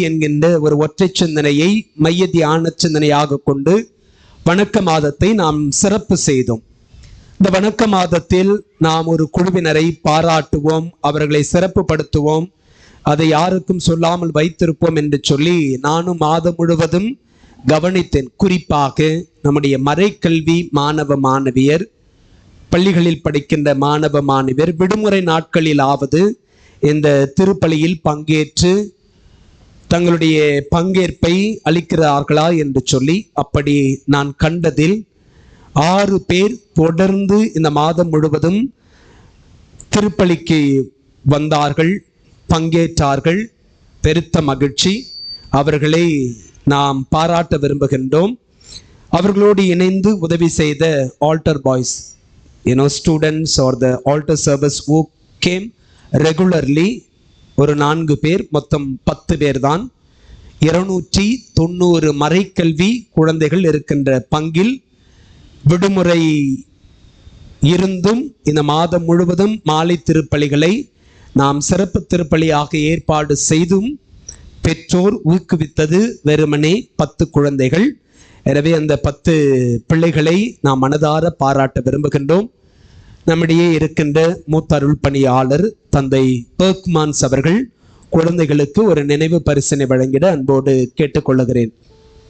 என்கின்ற ஒரு ஒற்றை சிந்தனையை மைய தியான சிந்தனையாக கொண்டு வணக்க மாதத்தை நாம் சிறப்பு செய்தோம். இந்த வணக்க மாதத்தில் நாம் ஒரு குழுவினரை பாராட்டுவோம் அவர்களை சிறப்புப்படுத்துவோம் அதை யாருக்கும் சொல்லாமல் வைத்திருப்போம் என்று சொல்லி நானும் மாதம் முழுவதும் கவனித்தேன். குறிப்பாக நம்முடைய மறைக்கல்வி மாணவ மாணவியர் பள்ளிகளில் படிக்கின்ற மாணவ மாணவியர் விடுமுறை நாட்களிலாவது இந்த திருப்பலியில் பங்கேற்று தங்களுடைய பங்கேற்பை அளிக்கிறார்களா என்று சொல்லி அப்படி நான் கண்டதில் ஆறு பேர் தொடர்ந்து இந்த மாதம் முழுவதும் திருப்பலிக்கு வந்தார்கள் பங்கேற்றார்கள். பெருத்த மகிழ்ச்சி. அவர்களை நாம் பாராட்ட விரும்புகின்றோம். அவர்களோடு இணைந்து உதவி செய்த altar boys you know students are the altar servers who came regularly ஒரு நான்கு பேர் மொத்தம் பத்து பேர் தான் இருநூற்றி தொண்ணூறு மறைக்கல்வி குழந்தைகள் இருக்கின்ற பங்கில் விடுமுறை இருந்தும் இந்த மாதம் முழுவதும் மாலை திருப்பலிகளை நாம் சிறப்பு திருப்பலியாக ஏற்பாடு செய்தும் பெற்றோர் ஊக்குவித்தது வெறுமனே பத்து குழந்தைகள். எனவே அந்த பத்து பிள்ளைகளை நாம் மனதார பாராட்ட விரும்புகின்றோம். நம்மிடையே இருக்கின்ற மூத்த அருள் பணியாளர் தந்தை பெர்க்மான்ஸ் அவர்கள் குழந்தைகளுக்கு ஒரு நினைவு பரிசனை வழங்கிட அன்போடு கேட்டுக்கொள்ளுகிறேன்.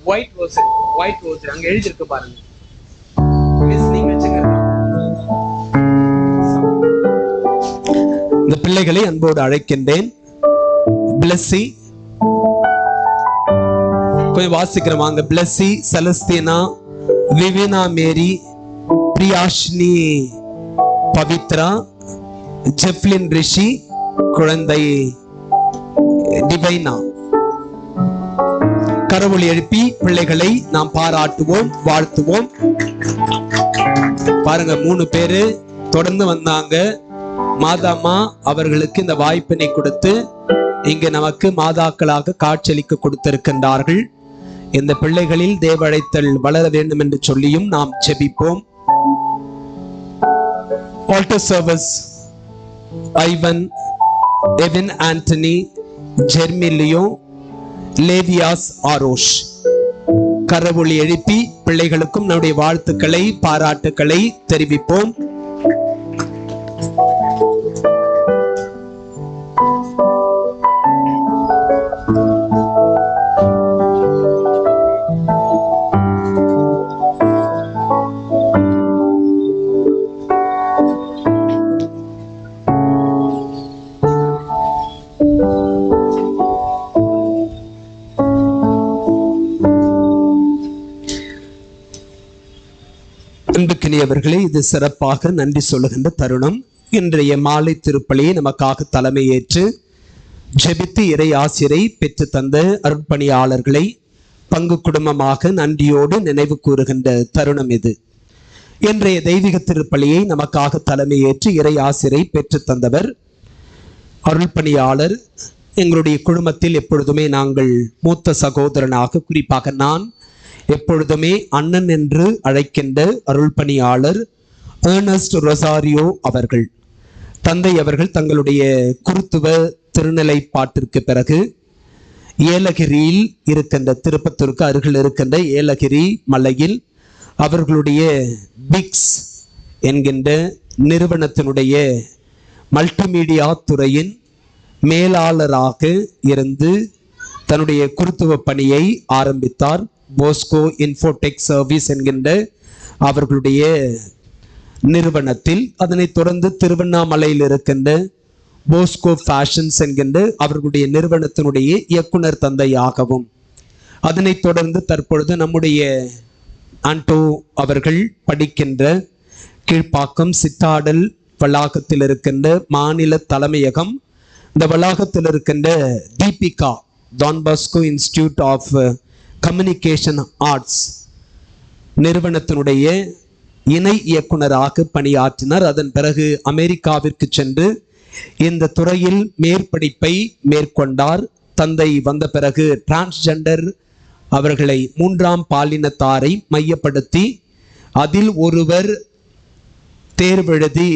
ஒயிட் ரோஸ் ஒயிட் ரோஸ் அங்க எழுதியிருக்கு பாருங்க. இந்த பிள்ளைகளை அன்போடு அழைக்கின்றேன். பிளஸ்ஸி போய் வாசிக்கிறோம் வாங்க. பிளஸ்ஸி செலஸ்தீனா விவினா மேரி பிரியாஷ்னி பவித்ரா ஜெப்லின் ரிஷி குழந்தை டிவைனா. கரவொலி எழுப்பி பிள்ளைகளை நாம் பாராட்டுவோம் வாழ்த்துவோம். பாருங்க மூணு பேரு தொடர்ந்து வந்தாங்க. மாதாமா அவர்களுக்கு இந்த வாய்ப்பினை கொடுத்து இங்கு நமக்கு மாதாக்களாக காட்சியளிக்க கொடுத்திருக்கின்றார்கள். இந்த பிள்ளைகளில் தேவழைத்தல் வளர வேண்டும் என்று சொல்லியும் நாம் ஜெபிப்போம். Altar servers Ivan Evin Antony ஜெர்மிலியோ லேவியாஸ் ஆரோஷ் கரவொளி எழுப்பி பிள்ளைகளுக்கும் நம்முடைய வாழ்த்துக்களை பாராட்டுக்களை தெரிவிப்போம். அன்புக்கினியவர்களே இது சிறப்பாக நன்றி சொல்லுகின்ற தருணம். இன்றைய மாலை திருப்பலியை நமக்காக தலைமையேற்று ஜெபித்து இறை ஆசிரை பெற்று தந்த அருட்பணியாளர்களை பங்கு குடும்பமாக நன்றியோடு நினைவு கூறுகின்ற தருணம் இது. இன்றைய தெய்வீக திருப்பலியை நமக்காக தலைமையேற்று இறை ஆசிரை பெற்று தந்தவர் அருள்பணியாளர். எங்களுடைய குழுமத்தில் எப்பொழுதுமே நாங்கள் மூத்த சகோதரனாக குறிப்பாக நான் எப்பொழுதுமே அண்ணன் என்று அழைக்கின்ற அருள்பணியாளர் ஏர்னஸ்ட் ரொசாரியோ அவர்கள். தந்தை அவர்கள் தங்களுடைய குருத்துவ திருநிலைப்பாட்டிற்கு பிறகு ஏலகிரியில் இருக்கின்ற திருப்பத்தூருக்கு அருகில் இருக்கின்ற ஏலகிரி மலையில் அவர்களுடைய பிக்ஸ் என்கின்ற நிறுவனத்தினுடைய மல்டிமீடியா துறையின் மேலாளராக இருந்து தன்னுடைய குருத்துவ பணியை ஆரம்பித்தார். போஸ்கோ இன்ஃபோடெக் சர்வீஸ் என்கின்ற அவர்களுடைய நிறுவனத்தில் அதனைத் தொடர்ந்து திருவண்ணாமலையில் இருக்கின்ற போஸ்கோ ஃபேஷன்ஸ் என்கின்ற அவர்களுடைய நிறுவனத்தினுடைய இயக்குனர் தந்தையாகவும் அதனைத் தொடர்ந்து தற்பொழுது நம்முடைய ஆண்டோ அவர்கள் படிக்கின்ற கீழ்ப்பாக்கம் சித்தாடல் வளாகத்தில் இருக்கின்ற மாநில தலைமையகம் இந்த வளாகத்தில் இருக்கின்ற Deepika Don Bosco institute of communication arts நிறுவனத்தினுடைய இணை இயக்குனராக பணியாற்றினார். அதன் பிறகு அமெரிக்காவிற்கு சென்று இந்த துறையில் மேற்படிப்பை மேற்கொண்டார். தந்தை வந்த பிறகு டிரான்ஸ்ஜெண்டர் அவர்களை மூன்றாம் பாலினத்தாரை மையப்படுத்தி அதில் ஒருவர் தேர்வெழுதி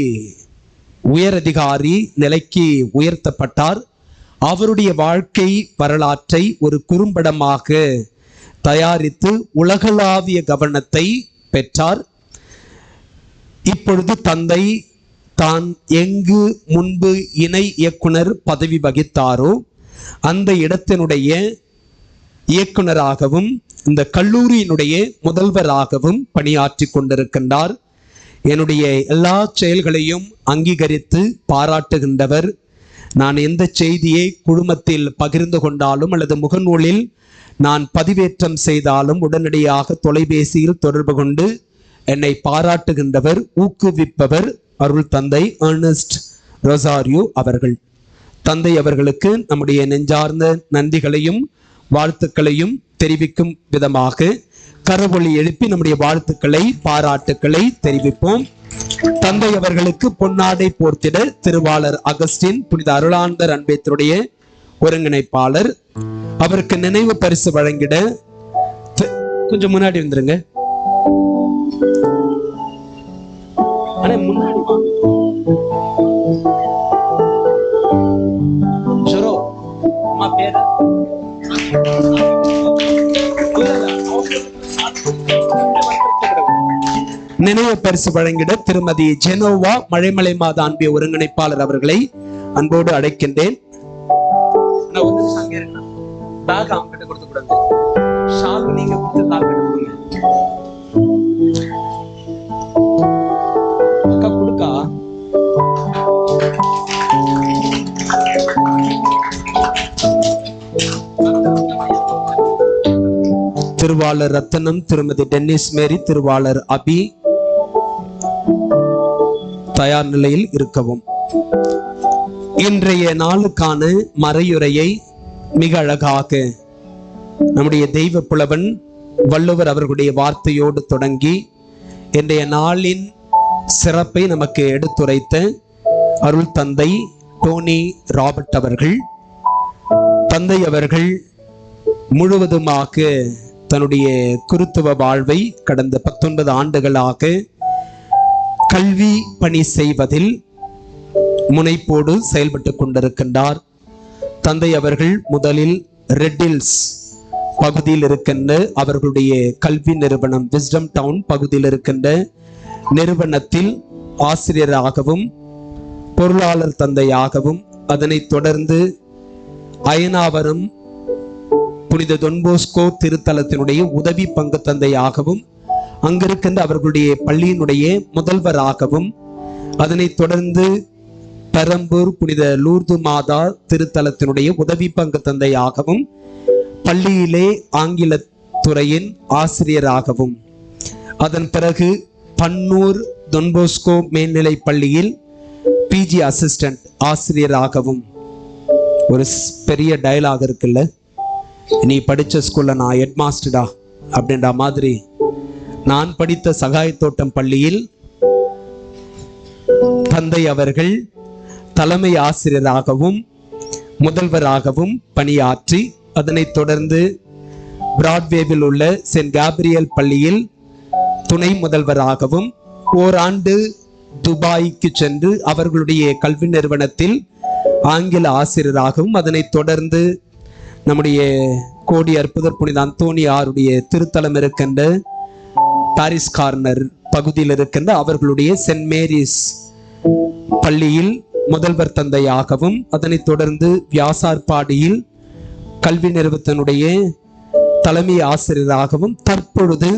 உயரதிகாரி நிலைக்கு உயர்த்தப்பட்டார். அவருடைய வாழ்க்கை வரலாற்றை ஒரு குறும்படமாக தயாரித்து உலகளாவிய கவனத்தை பெற்றார். இப்பொழுது தந்தை தான் எங்கு முன்பு இணை இயக்குனர் பதவி வகித்தாரோ அந்த இடத்தினுடைய இயக்குனராகவும் இந்த கல்லூரியினுடைய முதல்வராகவும் பணியாற்றி கொண்டிருக்கின்றார். என்னுடைய எல்லா செயல்களையும் அங்கீகரித்து பாராட்டுகின்றவர் நான் எந்த செய்தியை குழுமத்தில் பகிர்ந்து கொண்டாலும் அல்லது முகநூலில் நான் பதிவேற்றம் செய்தாலும் உடனடியாக தொலைபேசியில் தொடர்பு கொண்டு என்னை பாராட்டுகின்றவர் ஊக்குவிப்பவர் அருள் தந்தை ஏர்னஸ்ட் ரொசாரியோ அவர்கள். தந்தை அவர்களுக்கு நம்முடைய நெஞ்சார்ந்த நன்றிகளையும் வாழ்த்துக்களையும் தெரிவிக்கும் விதமாக கரவொலி எழுப்பி நம்முடைய வாழ்த்துக்களை பாராட்டுக்களை தெரிவிப்போம். தந்தை அவர்களுக்கு பொன்னாடை போர்த்திட திருவாளர் அகஸ்டின் புனித அருளாந்தர் அன்பேத்தருடைய ஒருங்கிணைப்பாளர். அவருக்கு நினைவு பரிசு வழங்கிட கொஞ்சம் முன்னாடி வந்துருங்க. முன்னாடி அம்மா பேரு? நினைவு பரிசு வழங்கிட திருமதி ஜெனோவா மழைமலை மாத அன்பிய ஒருங்கிணைப்பாளர் அவர்களை அன்போடு அழைக்கின்றேன். திருவாளர் ரத்தனம் திருமதி டென்னிஸ் மேரி திருவாளர் அபி தயார் நிலையில் இருக்கவும். இன்றைய நாளுக்கான மறையுரையை மிக அழகாக நம்முடைய தெய்வ புலவன் வள்ளுவர் அவர்களுடைய வார்த்தையோடு தொடங்கி இன்றைய நாளின் சிறப்பை நமக்கு எடுத்துரைத்த அருள் தந்தை டோனி ராபர்ட் அவர்கள். தந்தை அவர்கள் முழுவதுமாக தன்னுடைய குருத்துவ வாழ்வை கடந்த பத்தொன்பது ஆண்டுகளாக கல்வி பணி செய்வதில் முனைப்போடு செயல்பட்டு கொண்டிருக்கின்றார். தந்தை அவர்கள் முதலில் ரெட்டில்ஸ் பகுதியில் இருக்கின்ற அவர்களுடைய கல்வி நிறுவனம் விஸ்டம் டவுன் பகுதியில் இருக்கின்ற நிறுவனத்தில் ஆசிரியராகவும் பொருளாளர் தந்தையாகவும் அதனைத் தொடர்ந்து அயனாவரம் புனித தொன்போஸ்கோ திருத்தலத்தினுடைய உதவி பங்கு தந்தையாகவும் அங்கிருக்கின்ற அவர்களுடைய பள்ளியினுடைய முதல்வராகவும் அதனைத் தொடர்ந்து பெரம்பூர் புனித லூர்து மாதா திருத்தலத்தினுடைய உதவி பங்கு தந்தையாகவும் பள்ளியிலே ஆங்கில துறையின் ஆசிரியராகவும். அதன் பிறகு பன்னூர் தொன்போஸ்கோ மேல்நிலை பள்ளியில் பிஜி அசிஸ்டன்ட் ஆசிரியராகவும். ஒரு பெரிய டயலாக் இருக்குல்ல? நீ படிச்ச ஸ்கூல்ல நான் ஹெட் மாஸ்டர்டா அப்படின்ற மாதிரி நான் படித்த சகாயத்தோட்டம் பள்ளியில் தந்தை அவர்கள் தலைமை ஆசிரியராகவும் முதல்வராகவும் பணியாற்றி அதனைத் தொடர்ந்து பிராட்வேவில் உள்ள சென்ட் கேப்ரியல் பள்ளியில் துணை முதல்வராகவும் ஓராண்டு துபாய்க்கு சென்று அவர்களுடைய கல்வி நிறுவனத்தில் ஆங்கில ஆசிரியராகவும் அதனைத் தொடர்ந்து நம்முடைய கோடி அற்புதர் புனித அந்தோனியாருடைய திருத்தலம் இருக்கின்ற பாரிஸ் கார்னர் பகுதியில் இருக்கின்ற அவர்களுடைய சென்ட் மேரிஸ் பள்ளியில் முதல்வர் தந்தையாகவும் அதனைத் தொடர்ந்து வியாசார்பாடியில் கல்வி நிறுவனத்தினுடைய தலைமை ஆசிரியராகவும் தற்பொழுது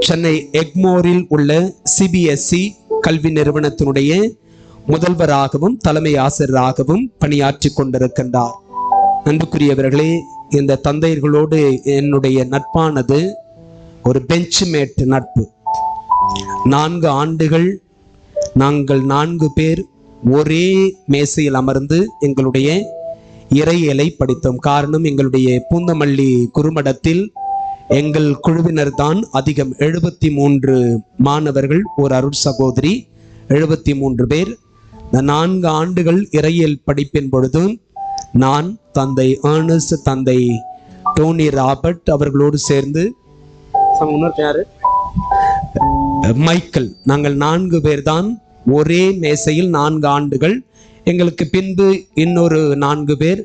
சென்னை எக்மோரில் உள்ள சிபிஎஸ்இ கல்வி நிறுவனத்தினுடைய முதல்வராகவும் தலைமை ஆசிரியராகவும் பணியாற்றி கொண்டிருக்கின்றார். அன்புக்குரியவர்களே இந்த தந்தையர்களோடு என்னுடைய நட்பானது ஒரு பெஞ்ச்மேட் நட்பு. நான்கு ஆண்டுகள் நாங்கள் நான்கு பேர் ஒரே மேசையில் அமர்ந்து எங்களுடைய இறையலை படித்தோம். காரணம் எங்களுடைய பூந்தமல்லி குறுமடத்தில் எங்கள் குழுவினர் தான் அதிகம். எழுபத்தி மூன்று மாணவர்கள் ஒரு அருள் சகோதரி எழுபத்தி மூன்று பேர் நான்கு ஆண்டுகள் இறையியல் படிப்பின் பொழுது நான் தந்தை ஏர்னஸ்ட் தந்தை டோனி ராபர்ட் அவர்களோடு சேர்ந்து யாரு? மைக்கேல். நாங்கள் நான்கு பேர் தான் ஒரே மேசையில் நான்கு ஆண்டுகள். எங்களுக்கு பின்பு இன்னொரு நான்கு பேர்.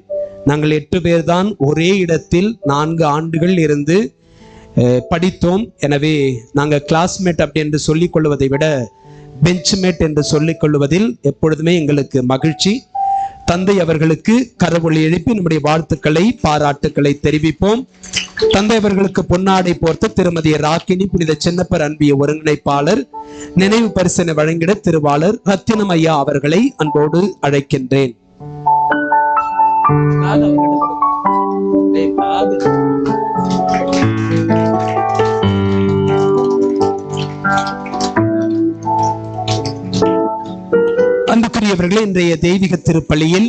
நாங்கள் எட்டு பேர் தான் ஒரே இடத்தில் நான்கு ஆண்டுகள் இருந்து படித்தோம். எனவே நாங்கள் கிளாஸ்மேட் அப்படி என்று சொல்லிக் கொள்வதை விட பெஞ்ச்மேட் என்று சொல்லிக் கொள்வதில் எப்பொழுதுமே எங்களுக்கு மகிழ்ச்சி. தந்தை அவர்களுக்கு கரவொளி எழுப்பி நம்முடைய வாழ்த்துக்களை பாராட்டுக்களை தெரிவிப்போம். தந்தை அவர்களுக்கு பொன்னாடை போர்த்த திருமதி ராக்கினி புனித சின்னப்பர் அன்பிய ஒருங்கிணைப்பாளர் நினைவு பரிசனை வழங்கிட திருவாளர் ரத்தினம் ஐயா அவர்களை அன்போடு அழைக்கின்றேன். அன்புக்குரியவர்களே இன்றைய தெய்வீக திருப்பலியில்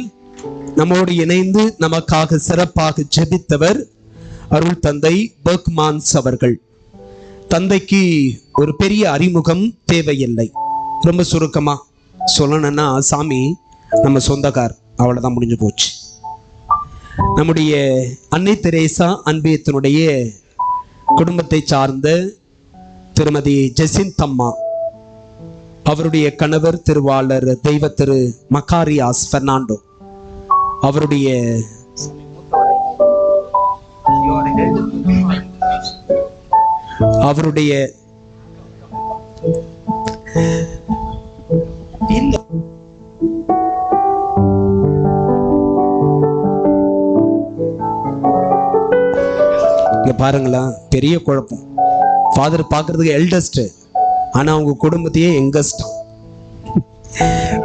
நம்மோடு இணைந்து நமக்காக சிறப்பாக ஜெபித்தவர் அருள் தந்தை பர்க்மான்ஸ் அவர்கள். தந்தைக்கு ஒரு பெரிய அறிமுகம் தேவையில்லை. ரொம்ப சுருக்கமா சொல்லணும்னா சாமி நம்ம சொந்தக்கார் அவ்வளவுதான் முடிஞ்சு போச்சு. நம்முடைய அன்னை தெரேசா அன்பியத்தினுடைய குடும்பத்தை சார்ந்த திருமதி ஜெசிந்தம்மா அவருடைய கணவர் திருவாளர் தெய்வ திரு மக்காரியாஸ் பெர்னாண்டோ. அவருடைய அவருடைய இந்த பாருங்களேன் பெரிய குழப்பம். ஃபாதர் பார்க்கறதுக்கு எல்டஸ்ட் ஆனா அவங்க குடும்பத்தையே எங்கஸ்ட்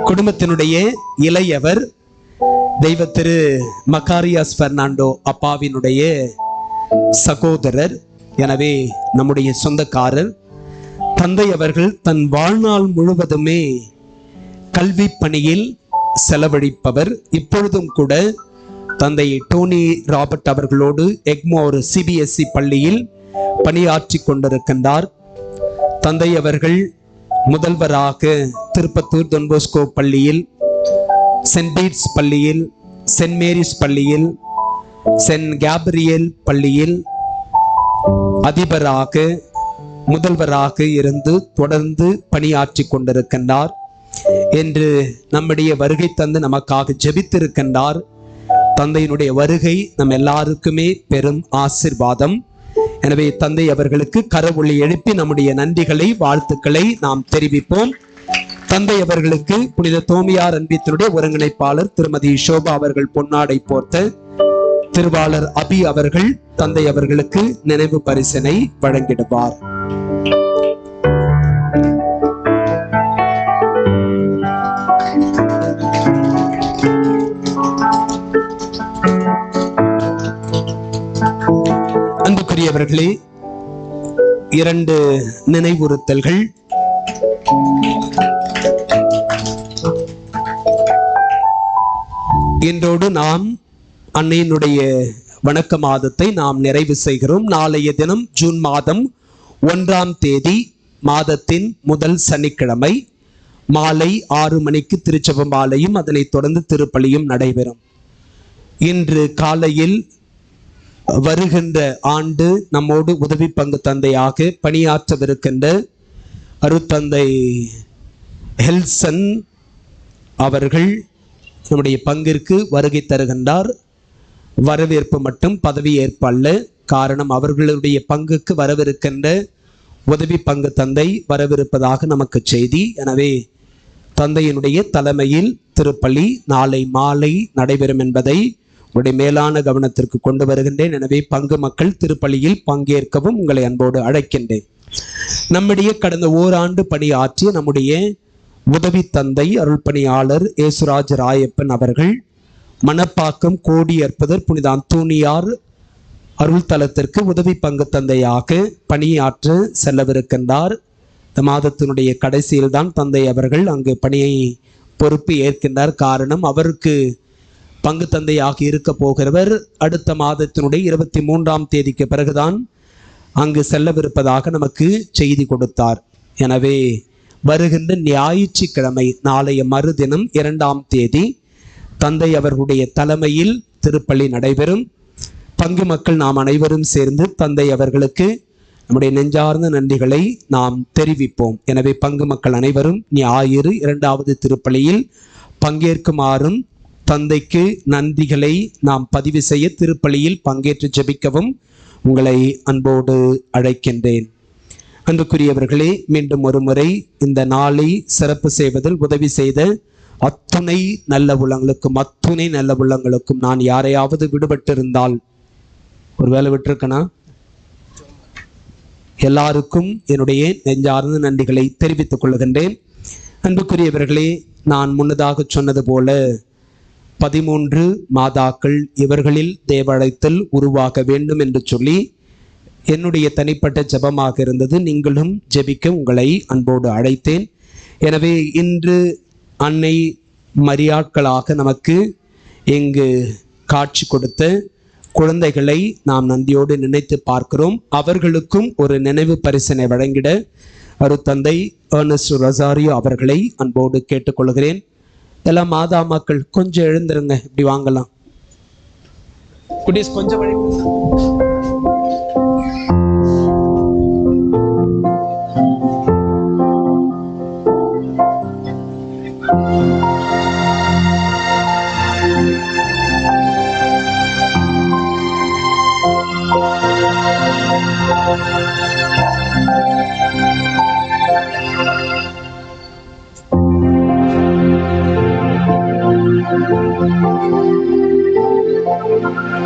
குடும்பத்தினுடைய இளையவர் தெய்வ திரு மக்காரியாஸ் பெர்னாண்டோ அப்பாவினுடைய சகோதரர் எனவே நம்முடைய சொந்தக்காரர் தந்தை அவர்கள் தன் வாழ்நாள் முழுவதுமே கல்வி பணியில் செலவழிப்பவர். இப்பொழுதும் கூட தந்தை டோனி ராபர்ட் அவர்களோடு எக்மோர் சிபிஎஸ்இ பள்ளியில் பணியாற்றி கொண்டிருக்கின்றார். தந்தை அவர்கள் முதல்வராக திருப்பத்தூர் தொன்போஸ்கோ பள்ளியில் சென்ட் பீட்ஸ் பள்ளியில் சென்ட் மேரிஸ் பள்ளியில் சென்ட் கேப்ரியல் பள்ளியில் அதிபராக முதல்வராக இருந்து தொடர்ந்து பணியாற்றி கொண்டிருக்கின்றார் என்று நம்முடைய வருகை தந்து நமக்காக ஜெபித்திருக்கின்றார். தந்தையினுடைய வருகை நம் எல்லாருக்குமே பெரும் ஆசிர்வாதம். எனவே தந்தை அவர்களுக்கு கரவொளி எழுப்பி நம்முடைய நன்றிகளை வாழ்த்துக்களை நாம் தெரிவிப்போம். தந்தை அவர்களுக்கு புனித தோமியார் அன்பியத்தினுடைய ஒருங்கிணைப்பாளர் திருமதி ஷோபா அவர்கள் பொன்னாடை போர்த்த திருவாளர் அபி அவர்கள் தந்தை அவர்களுக்கு நினைவு பரிசனை வழங்கிடுவார். அன்புக்குரியவர்களே இரண்டு நினைவுறுத்தல்கள். இன்றோடு நாம் அன்னையினுடைய வணக்க மாதத்தை நாம் நிறைவு செய்கிறோம். நாளைய தினம் ஜூன் மாதம் ஒன்றாம் தேதி மாதத்தின் முதல் சனிக்கிழமை மாலை ஆறு மணிக்கு திருச்செப மாலையும் அதனைத் தொடர்ந்து திருப்பலியும் நடைபெறும். இன்று காலையில் வருகின்ற ஆண்டு நம்மோடு உதவி பங்கு தந்தையாக பணியாற்றவிருக்கின்ற அருத்தந்தை ஹெல்சன் அவர்கள் நம்முடைய பங்கிற்கு வருகை தருகின்றார். வரவேற்பு மட்டும் பதவி ஏற்பு அல்ல காரணம் அவர்களுடைய பங்குக்கு வரவிருக்கின்ற உதவி பங்கு தந்தை வரவிருப்பதாக நமக்கு செய்தி. எனவே தந்தையினுடைய தலைமையில் திருப்பலி நாளை மாலை நடைபெறும் என்பதை உங்களுடைய மேலான கவனத்திற்கு கொண்டு வருகின்றேன். எனவே பங்கு மக்கள் திருப்பலியில் பங்கேற்கவும் உங்களை அன்போடு அழைக்கின்றேன். நம்முடைய கடந்த ஓராண்டு பணி ஆற்றிய நம்முடைய உதவி தந்தை அருள் பணியாளர் ஏசுராஜ் ராயப்பன் அவர்கள் மணப்பாக்கம் கோடி ஏற்பதர் புனித அந்தோணியார் அருள் தலத்திற்கு உதவி பங்கு தந்தையாக பணியாற்ற செல்லவிருக்கின்றார். இந்த மாதத்தினுடைய கடைசியில் தான் தந்தை அவர்கள் அங்கு பணியை பொறுப்பு ஏற்கின்றார். காரணம் அவருக்கு பங்கு தந்தையாக இருக்க போகிறவர் அடுத்த மாதத்தினுடைய இருபத்தி மூன்றாம் தேதிக்கு பிறகுதான் அங்கு செல்லவிருப்பதாக நமக்கு செய்தி கொடுத்தார். எனவே வருகின்ற ஞாயிற்றுக்கிழமை நாளைய மறுதினம் இரண்டாம் தேதி தந்தை அவர்களுடைய தலைமையில் திருப்பள்ளி நடைபெறும். பங்கு மக்கள் நாம் அனைவரும் சேர்ந்து தந்தை அவர்களுக்கு நம்முடைய நெஞ்சார்ந்த நன்றிகளை நாம் தெரிவிப்போம். எனவே பங்கு மக்கள் அனைவரும் ஞாயிறு இரண்டாவது திருப்பலியில் பங்கேற்குமாறும் தந்தைக்கு நன்றிகளை நாம் பதிவு செய்ய திருப்பலியில் பங்கேற்று ஜெபிக்கவும் உங்களை அன்போடு அழைக்கின்றேன். அன்புக்குரியவர்களே மீண்டும் ஒரு முறை இந்த நாளை சிறப்பு செய்வதில் உதவி செய்த அத்துணை நல்ல உள்ளங்களுக்கும் அத்துணை நல்ல உள்ளங்களுக்கும் நான் யாரையாவது விடுபட்டிருந்தால் ஒரு வேலை விட்டிருக்கனா? எல்லாருக்கும் என்னுடைய நெஞ்சார்ந்த நன்றிகளை தெரிவித்துக் கொள்கின்றேன். அன்புக்குரியவர்களே நான் முன்னதாக சொன்னது போல பதிமூன்று மாதாக்கள் இவர்களில் தேவழைத்தல் உருவாக வேண்டும் என்று சொல்லி என்னுடைய தனிப்பட்ட ஜெபமாக இருந்தது. நீங்களும் ஜெபிக்க உங்களை அன்போடு அழைத்தேன். எனவே இன்று அன்னை மரியாட்களாக நமக்கு இங்கு காட்சி கொடுத்த குழந்தைகளை நாம் நன்றியோடு நினைத்து பார்க்கிறோம். அவர்களுக்கும் ஒரு நினைவு பரிசனை வழங்கிட அருத்தந்தை ஏர்னஸ்ட் ரசாரியோ அவர்களை அன்போடு கேட்டுக்கொள்கிறேன். எல்லாம் மாதா மக்கள் கொஞ்சம் எழுந்துருங்க இப்படி வாங்கலாம். குட்டீஸ் கொஞ்சம் வழி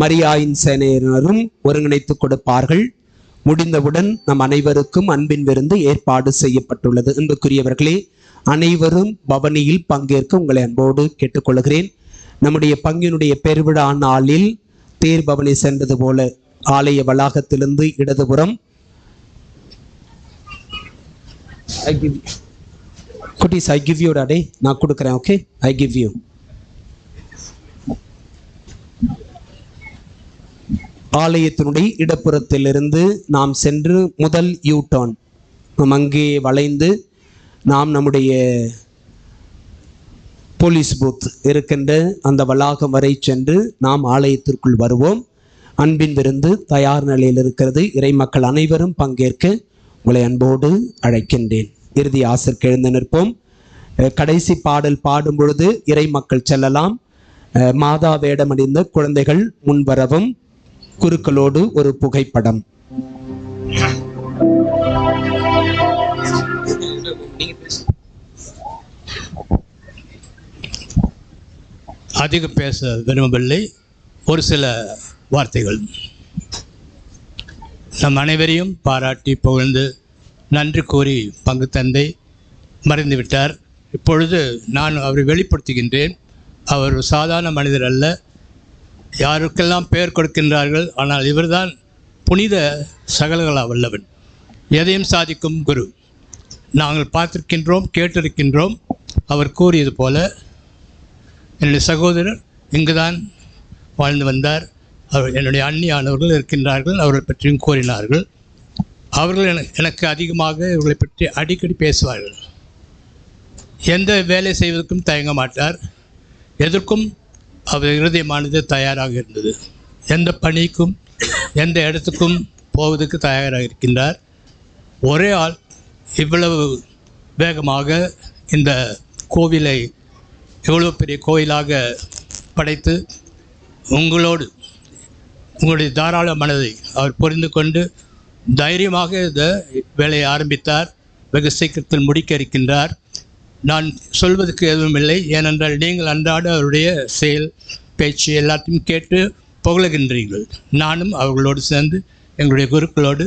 மரியாயின் சேனையினரும் ஒருங்கிணைத்துக் கொடுப்பார்கள். முடிந்தவுடன் நம் அனைவருக்கும் அன்பின் விருந்து ஏற்பாடு செய்யப்பட்டுள்ளது. அன்புக்குரியவர்களே அனைவரும் பவனியில் பங்கேற்க உங்களை அன்போடு கேட்டுக்கொள்கிறேன். நம்முடைய பங்கினுடைய பெருவிழா நாளில் தேர் பவனி சென்றது போல ஆலய வளாகத்திலிருந்து இடதுபுறம் ஐ கிவ் குட்டீஸ் ஐ கிவ் யூ டாடே நான் கொடுக்குறேன் ஓகே ஐ கிவ் யூ ஆலயத்தினுடைய இடப்புறத்திலிருந்து நாம் சென்று முதல் யூ டர்ன் நாம் அங்கே வளைந்து நாம் நம்முடைய போலீஸ் பூத் இருக்கின்ற அந்த வளாகம் வரை சென்று நாம் ஆலயத்திற்குள் வருவோம். அன்பின் விருந்து தயார் நிலையில் இருக்கிறது. இறை மக்கள் அனைவரும் பங்கேற்க உங்களை அன்போடு அழைக்கின்றேன். இறுதி ஆசிற்கு எழுந்து நிற்போம். கடைசி பாடல் பாடும் பொழுது இறை மக்கள் செல்லலாம். மாதா வேடமடைந்த குழந்தைகள் முன்வரவும் குருக்களோடு ஒரு புகைப்படம். அதிகம் பேச விரும்பவில்லை. ஒரு சில வார்த்தைகள். நம் அனைவரையும் பாராட்டி புகழ்ந்து நன்றி கூறி பங்கு தந்தை மறைந்து விட்டார் இப்பொழுது நான் அவரை வெளிப்படுத்துகின்றேன். அவர் சாதாரண மனிதர் அல்ல. யாருக்கெல்லாம் பெயர் கொடுக்கின்றார்கள் ஆனால் இவர்தான் புனித சகலகளா வல்லவன். எதையும் சாதிக்கும் குரு. நாங்கள் பார்த்திருக்கின்றோம் கேட்டிருக்கின்றோம். அவர் கூறியது போல என்னுடைய சகோதரர் இங்குதான் வாழ்ந்து வந்தார். அவர் என்னுடைய அண்ணியானவர்கள் இருக்கின்றார்கள் அவர்கள் பற்றியும் கூறினார்கள். அவர்கள் என- எனக்கு அதிகமாக இவர்களை பற்றி அடிக்கடி பேசுவார்கள். எந்த வேலை செய்வதற்கும் தயங்க மாட்டார். எதற்கும் அவர் இருதயமானது தயாராக இருந்தது. எந்த பணிக்கும் எந்த இடத்துக்கும் போவதற்கு தயாராக இருக்கின்றார். ஒரே ஆள் இவ்வளவு வேகமாக இந்த கோவிலை இவ்வளோ பெரிய கோயிலாக படைத்து உங்களோடு உங்களுடைய தாராள மனதை அவர் புரிந்து கொண்டு தைரியமாக இந்த வேலையை ஆரம்பித்தார். வெகு சீக்கிரத்தில் முடிக்க இருக்கின்றார். நான் சொல்வதற்கு எதுவும் இல்லை. ஏனென்றால் நீங்கள் அன்றாட அவருடைய செயல் பேச்சு எல்லாத்தையும் கேட்டு புகழுகின்றீர்கள். நானும் அவர்களோடு சேர்ந்து எங்களுடைய குருக்களோடு